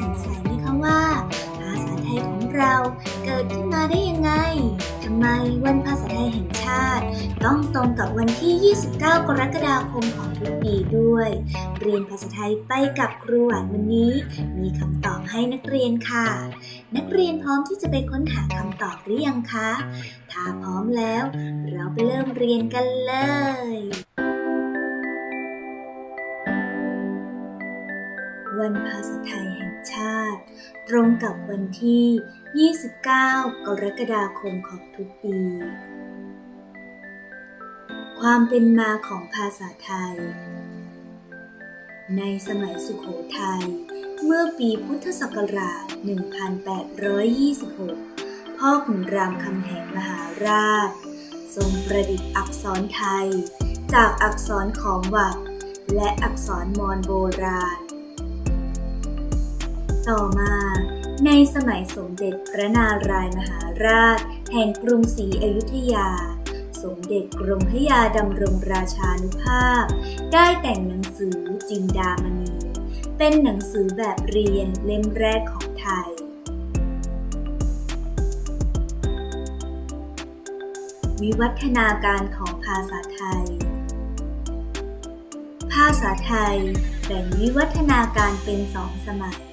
สงสัยไหมคะว่า ภาษาไทยของเราเกิดขึ้นมาได้ยังไงทำไมวันภาษาไทยแห่งชาติ ต้องตรงกับวันที่ 29 กรกฎาคมของทุกปีด้วย เรียนภาษาไทยไปกับครูหวานวันนี้ มีคำตอบให้นักเรียนค่ะ นักเรียนพร้อมที่จะไปค้นหาคำตอบหรือยังคะ ถ้าพร้อมแล้ว เราไปเริ่มเรียนกันเลยวันภาษาไทย ชาติ ตรงกับวันที่ 29 กรกฎาคมของทุกปี ความเป็นมาของภาษาไทย ในสมัยสุขโขทัย เมื่อปีพุทธศักราช 1826 พ่อขุนรามคำแหงมหาราช ทรงประดิษฐ์อักษรไทย จากอักษรขอมวัดและอักษรมอญโบราณ ต่อมา ในสมัยสมเด็จพระนารายมหาราช แห่งกรุงศรีอยุธยา สมเด็จกรมพระยาดำรงราชานุภาพ ได้แต่งหนังสือจินดามณี เป็นหนังสือแบบเรียนเล่มแรกของไทยวิวัฒนาการของภาษาไทย ภาษาไทยแบ่งวิวัฒนาการเป็นสองสมัย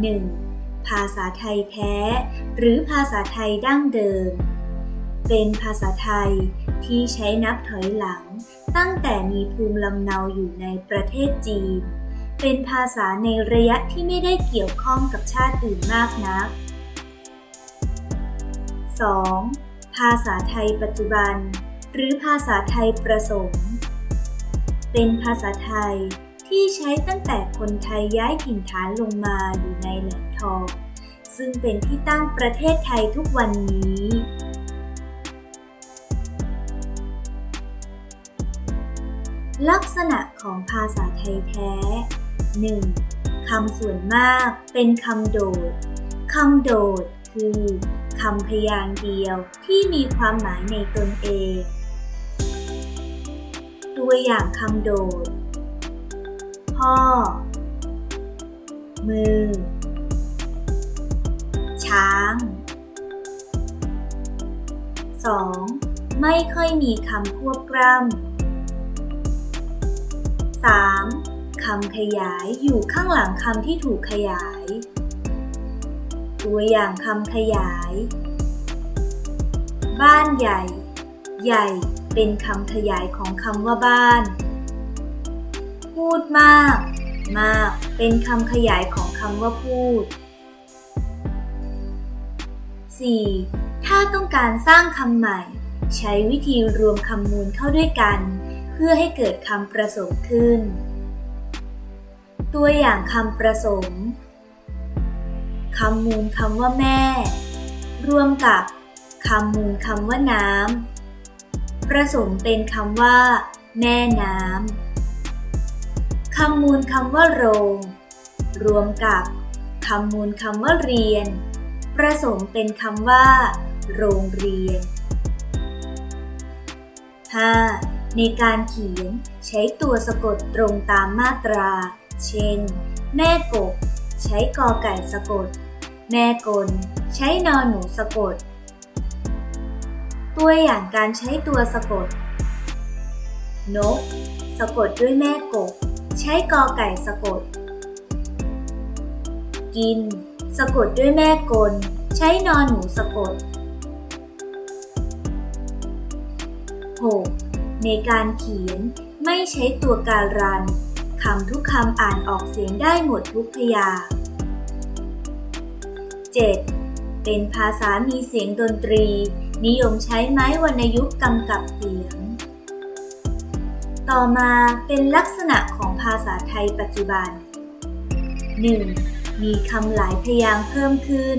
1. ภาษาไทยแท้ หรือภาษาไทยดั้งเดิม เป็นภาษาไทยที่ใช้นับถอยหลัง ตั้งแต่มีภูมิลำเนาอยู่ในประเทศจีน เป็นภาษาในระยะที่ไม่ได้เกี่ยวข้องกับชาติอื่นมากนัก 2. ภาษาไทยปัจจุบัน หรือภาษาไทยประสม เป็นภาษาไทย ที่ใช้ตั้งแต่คนไทยย้ายถิ่นฐานลงมาอยู่ในแหลมทอง ซึ่งเป็นที่ตั้งประเทศไทยทุกวันนี้ลักษณะของภาษาไทยแท้ 1. คำส่วนมากเป็นคำโดด คำโดดคือคำพยางค์เดียวที่มีความหมายในตนเอง ตัวอย่างคำโดด พ่อมือ ช้าง 2. ไม่ค่อยมีคำควบกล้ำ 3. คำขยายอยู่ข้างหลังคำที่ถูกขยาย ตัวอย่างคำขยาย บ้านใหญ่ ใหญ่เป็นคำขยายของคำว่าบ้าน พูดมาก มากเป็นคำขยายของคำว่าพูด 4. ถ้าต้องการสร้างคำใหม่ ใช้วิธีรวมคำมูลเข้าด้วยกัน เพื่อให้เกิดคำประสมขึ้น ตัวอย่างคำประสมคำมูลคำว่าแม่ รวมกับคำมูลคำว่าน้ำประสมเป็นคำว่า แม่น้ำ คำมูลคำว่าโรง รวมกับคำมูลคำว่าเรียน ประสมเป็นคำว่า โรงเรียน 5. ในการเขียนใช้ตัวสะกดตรงตามมาตรา เช่น แม่กบ ใช้กอไก่สะกด แม่กล ใช้นอนหนูสะกด ตัวอย่างการใช้ตัวสะกด นก สะกดด้วยแม่กบ ใช้กอไก่สะกด กิน สะกดด้วยแม่กล ใช้นอนหนูสะกด 6. ในการเขียนไม่ใช้ตัวการันคำทุกคำอ่านออกเสียงได้หมดทุกพยาง 7. เป็นภาษามีเสียงดนตรี นิยมใช้ไม้วรรณยุกต์กำกับเสียง ต่อมาเป็นลักษณะของภาษาไทยปัจจุบัน 1. มีคำหลายพยางค์เพิ่มขึ้น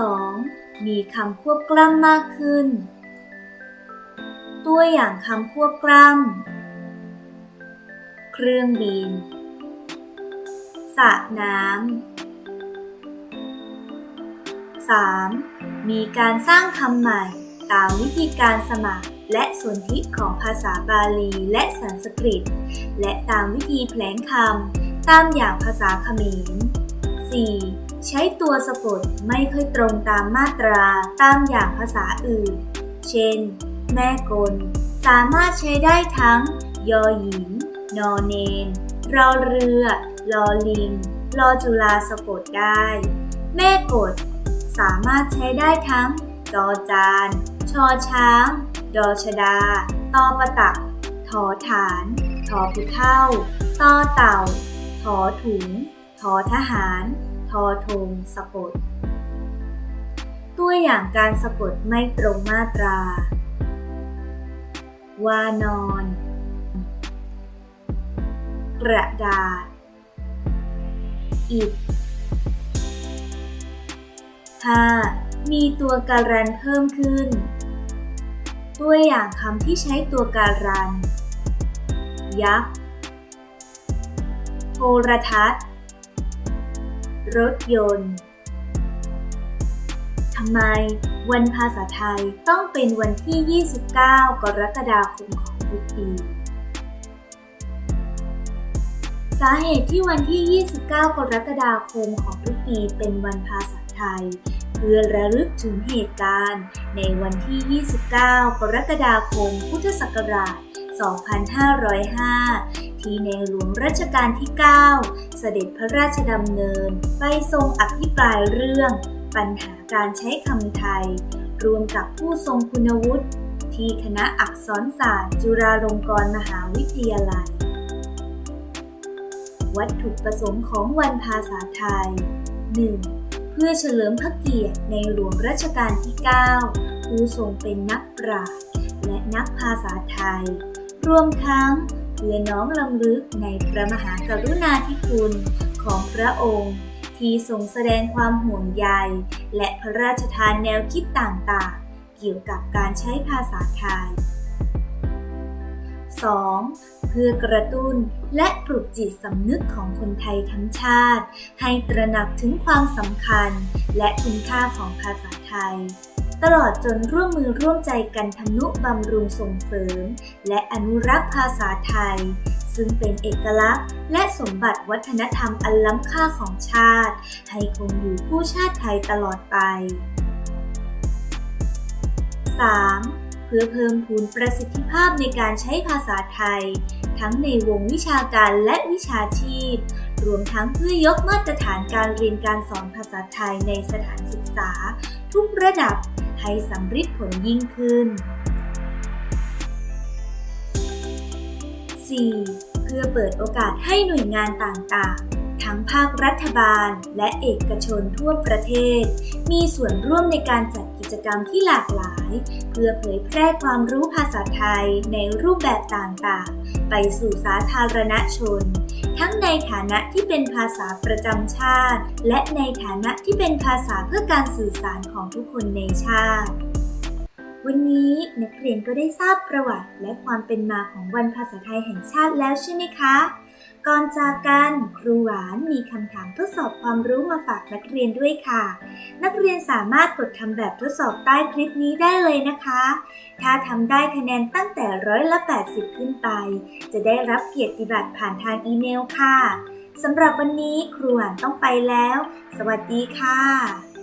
2. มีคำควบกล้ำมากขึ้น ตัวอย่างคำควบกล้ำ เครื่องบินสระน้ำ 3. มีการสร้างคำใหม่ตามวิธีการสมัคร และส่วนธิของภาษาบาลีและสันสกฤต และตามวิธีแผลงคำตามอย่างภาษาเขมร 4. ใช้ตัวสะกดไม่ค่อยตรงตามมาตราตามอย่างภาษาอื่น เช่น แม่กล สามารถใช้ได้ทั้ง ยอหญิง นอเนน รอเรือ ลอลิง รอจุลาสะกดได้ แม่กด สามารถใช้ได้ทั้งจอจาน ชอช้าง ดอชดา ตอประตัก ถอฐาน ถอผู้เท่า ตอเต่า ถอถุง ถอทหาร ทอธงสะกด ตัวอย่างการสะกดไม่ตรงมาตรา วานอน กระดาษ อิฐ 5. มีตัวการันเพิ่มขึ้น ตัวอย่างคำที่ใช้ตัวการัน ยักษ์ โทรทัศน์ รถยนต์ ทำไม วันภาษาไทยต้องเป็นวันที่ 29 กรกฎาคมของทุกปี สาเหตุที่วันที่ 29 กรกฎาคมของทุกปีเป็นวันภาษาไทย พื่อระลึกถึงเหตุการณ์ ในวันที่ 29 กรกฎาคม พุทธศักราช 2505 ที่ในหลวงรัชกาลที่ 9 เสด็จพระราชดำเนิน ไปทรงอภิปรายเรื่อง ปัญหาการใช้คำไทย รวมกับผู้ทรงคุณวุฒิที่คณะอักษรศาสตร์ จุฬาลงกรณ์มหาวิทยาลัย วัตถุประสงค์ของวันภาษาไทย 1. เพื่อเฉลิมพระเกียรติในหลวงรัชกาลที่ 9 ผู้ทรงเป็นนักปราชญ์และนักภาษาไทย รวมทั้งเพื่อน้อมลำลึกในพระมหากรุณาธิคุณของพระองค์ ที่ทรงแสดงความห่วงใย และพระราชทานแนวคิดต่างๆ เกี่ยวกับการใช้ภาษาไทย 2. เพื่อกระตุ้น และปลุกจิตสำนึกของคนไทยทั้งชาติ ให้ตระหนักถึงความสำคัญ และคุณค่าของภาษาไทย ตลอดจนร่วมมือร่วมใจกันทำนุบำรุงส่งเสริม และอนุรักษ์ภาษาไทย ซึ่งเป็นเอกลักษณ์ และสมบัติวัฒนธรรมอันล้ำค่าของชาติ ให้คงอยู่คู่ชาติไทยตลอดไป 3. เพื่อเพิ่มพูนประสิทธิภาพในการใช้ภาษาไทย ทั้งในวงวิชาการและวิชาชีพ รวมทั้งเพื่อยกมาตรฐานการเรียนการสอนภาษาไทยในสถานศึกษา ทุกระดับให้สำฤทธิ์ผลยิ่งขึ้น 4. เพื่อเปิดโอกาสให้หน่วยงานต่างๆทั้งภาครัฐบาลและเอกชนทั่วประเทศ มีส่วนร่วมในการจัด กิจกรรมที่หลากหลาย เพื่อเผยแพร่ความรู้ภาษาไทยในรูปแบบต่างๆ ไปสู่สาธารณชน ทั้งในฐานะที่เป็นภาษาประจำชาติ และในฐานะที่เป็นภาษาเพื่อการสื่อสารของทุกคนในชาติวันนี้นักเรียนก็ได้ทราบประวัติและความเป็นมาของวันภาษาไทยแห่งชาติแล้วใช่ไหมคะ ก่อนจากกันครูหวานมีคำถามทดสอบความรู้มาฝากนักเรียนด้วยค่ะ นักเรียนสามารถกดทำแบบทดสอบใต้คลิปนี้ได้เลยนะคะ ถ้าทำได้คะแนนตั้งแต่ร้อยละ 80 ขึ้นไป จะได้รับเกียรติบัตรผ่านทางอีเมลค่ะสำหรับวันนี้ครูหวานต้องไปแล้ว สวัสดีค่ะ